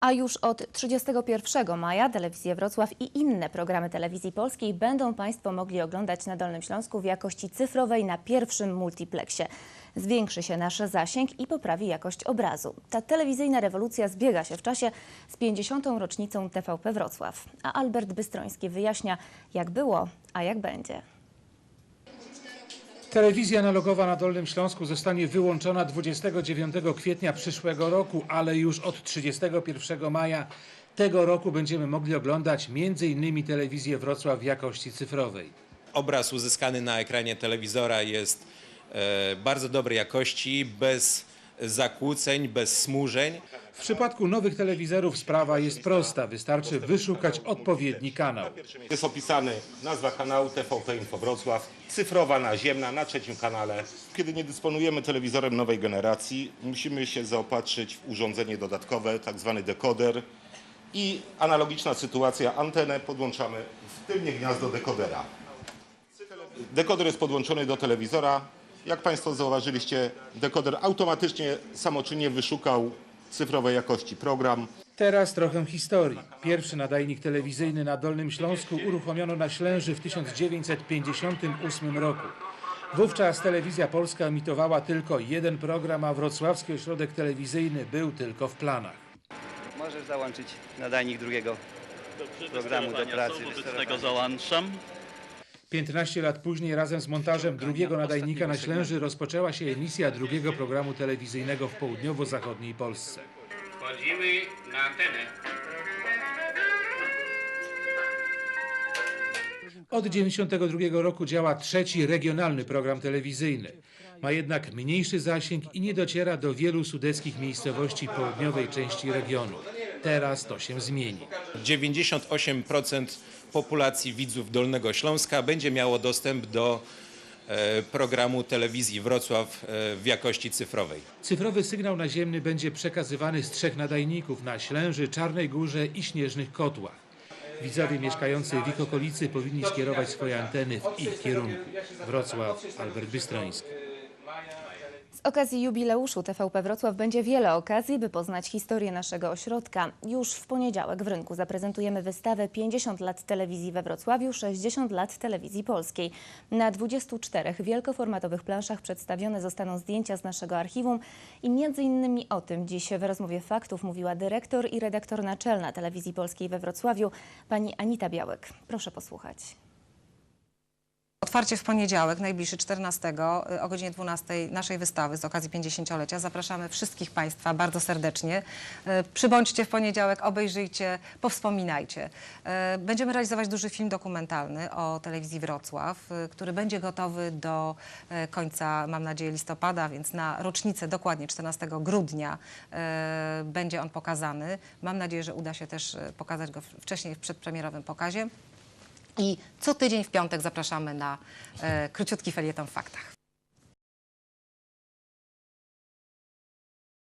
A już od 31 maja Telewizję Wrocław i inne programy telewizji polskiej będą Państwo mogli oglądać na Dolnym Śląsku w jakości cyfrowej na pierwszym multiplexie. Zwiększy się nasz zasięg i poprawi jakość obrazu. Ta telewizyjna rewolucja zbiega się w czasie z 50. rocznicą TVP Wrocław. A Albert Bystroński wyjaśnia, jak było, a jak będzie. Telewizja analogowa na Dolnym Śląsku zostanie wyłączona 29 kwietnia przyszłego roku, ale już od 31 maja tego roku będziemy mogli oglądać m.in. telewizję Wrocław w jakości cyfrowej. Obraz uzyskany na ekranie telewizora jest e, bardzo dobrej jakości, bez zakłóceń, bez smużeń. W przypadku nowych telewizorów sprawa jest prosta, wystarczy wyszukać odpowiedni kanał. Jest opisany nazwa kanału TVP Info Wrocław, cyfrowa naziemna na trzecim kanale. Kiedy nie dysponujemy telewizorem nowej generacji, musimy się zaopatrzyć w urządzenie dodatkowe, tak zwany dekoder i analogiczna sytuacja, antenę podłączamy w tylnie gniazdo dekodera. Dekoder jest podłączony do telewizora. Jak Państwo zauważyliście, dekoder automatycznie samoczynnie wyszukał cyfrowej jakości program. Teraz trochę historii. Pierwszy nadajnik telewizyjny na Dolnym Śląsku uruchomiono na Ślęży w 1958 roku. Wówczas telewizja polska emitowała tylko jeden program, a wrocławski ośrodek telewizyjny był tylko w planach. Możesz załączyć nadajnik drugiego programu do pracy. Wobec tego załączam. 15 lat później razem z montażem drugiego nadajnika na Ślęży rozpoczęła się emisja drugiego programu telewizyjnego w południowo-zachodniej Polsce. Wchodzimy na antenę. Od 1992 roku działa trzeci regionalny program telewizyjny. Ma jednak mniejszy zasięg i nie dociera do wielu sudeckich miejscowości południowej części regionu. Teraz to się zmieni. 98% populacji widzów Dolnego Śląska będzie miało dostęp do e, programu telewizji Wrocław e, w jakości cyfrowej. Cyfrowy sygnał naziemny będzie przekazywany z trzech nadajników na Ślęży, Czarnej Górze i Śnieżnych Kotłach. Widzowie mieszkający w ich okolicy powinni skierować swoje anteny w ich kierunku. Wrocław, Albert Bystroński. Z okazji jubileuszu TVP Wrocław będzie wiele okazji, by poznać historię naszego ośrodka. Już w poniedziałek w rynku zaprezentujemy wystawę 50 lat telewizji we Wrocławiu, 60 lat telewizji polskiej. Na 24 wielkoformatowych planszach przedstawione zostaną zdjęcia z naszego archiwum i między innymi o tym dziś w rozmowie faktów mówiła dyrektor i redaktor naczelna telewizji polskiej we Wrocławiu, pani Anita Białek. Proszę posłuchać. Otwarcie w poniedziałek, najbliższy 14 y, o godzinie 12 naszej wystawy z okazji 50-lecia. Zapraszamy wszystkich Państwa bardzo serdecznie. Y, Przybądźcie w poniedziałek, obejrzyjcie, powspominajcie. Y, Będziemy realizować duży film dokumentalny o telewizji Wrocław, który będzie gotowy do końca, mam nadzieję, listopada, więc na rocznicę dokładnie 14 grudnia będzie on pokazany. Mam nadzieję, że uda się też pokazać go wcześniej w przedpremierowym pokazie. I co tydzień w piątek zapraszamy na e, króciutki felieton w faktach.